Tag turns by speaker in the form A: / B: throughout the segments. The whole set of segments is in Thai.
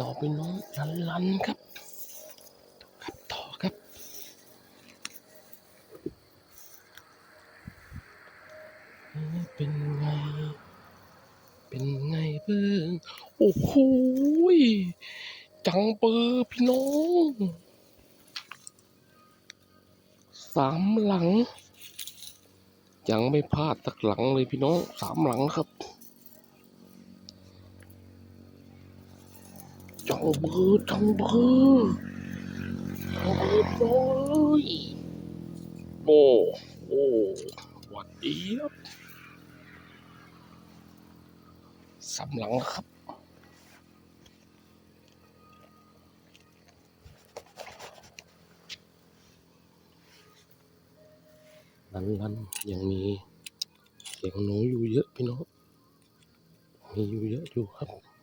A: ต่อไปน้องลันลันครับ ครับต่อครับ เป็นไง เป็นไงเบ้างโอ้โหจังเปอร์พี่น้อง สามหลัง ยังไม่พลาดสักหลังเลยพี่น้อง สามหลังครับ จังเบอร์จังเบอร์จังเบอร์พี่น้องเอ้ยโอ้โอ้วัดดีครับสามหลังครับลันลันยังมีเสียงหนูอยู่เยอะพี่น้องมีอยู่เยอะอยู่ครับ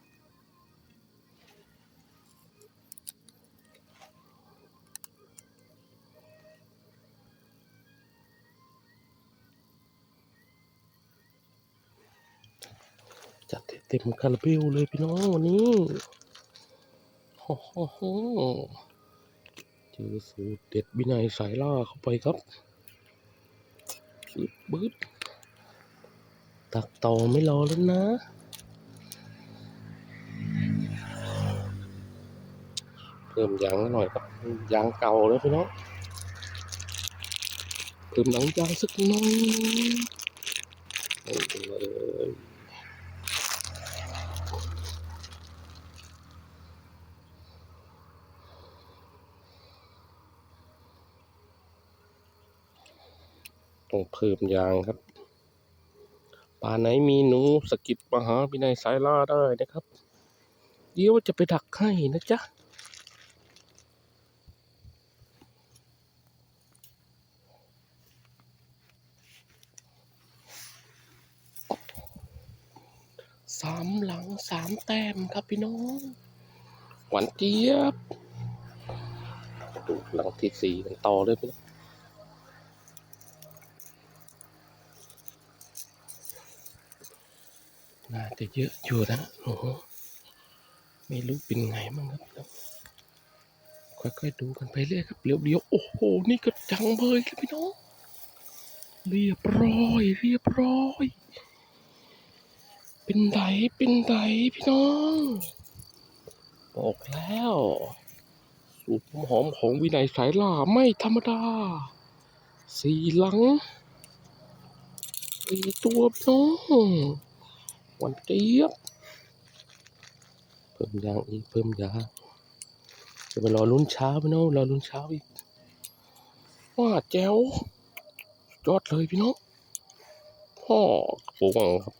A: เต็มคาราเบลเลยพี่น้องวันนี้โอ้โหเจอสูตรเด็ดวินัยสายล่าเข้าไปครับบึ๊ดบึ๊ดตักต่อไม่รอแล้วนะเพิ่มยางหน่อยครับยางเก่าแล้วพี่น้องเพิ่มหนังยางสักหน่อยนี่เลย ต้องเพิ่มยางครับป่าไหนมีหนูสะกิดมาหาพี่นายสายล่าได้นะครับ เดี๋ยวจะไปดักให้นะจ๊ะสามหลังสามแต้มครับพี่น้อง หวานเจี๊ยบดูหลังที่สี่กันต่อเลยพี่น้อง น่าจะเยอะอยู่นะโอ้โหไม่รู้เป็นไงบ้างครับค่อยๆดูกันไปเรื่อยครับเดี๋ยวเดี๋ยวโอ้โห นี่ก็จังเบยครับพี่น้องเรียบร้อย เรียบร้อย เป็นไดเป็นไดพี่น้องบอกแล้วสูตรหอมของวินัยสายล่าไม่ธรรมดา สี่หลังสี่ตัวพี่น้อง วันเจี๊ยบเพิ่มยางอีกเพิ่มยางจะไปรอลุ้นเช้าพี่น้องรอลุ้นเช้าอีกว่าแจ๋วยอดเลยพี่น้องพ่อกระโปรงครับ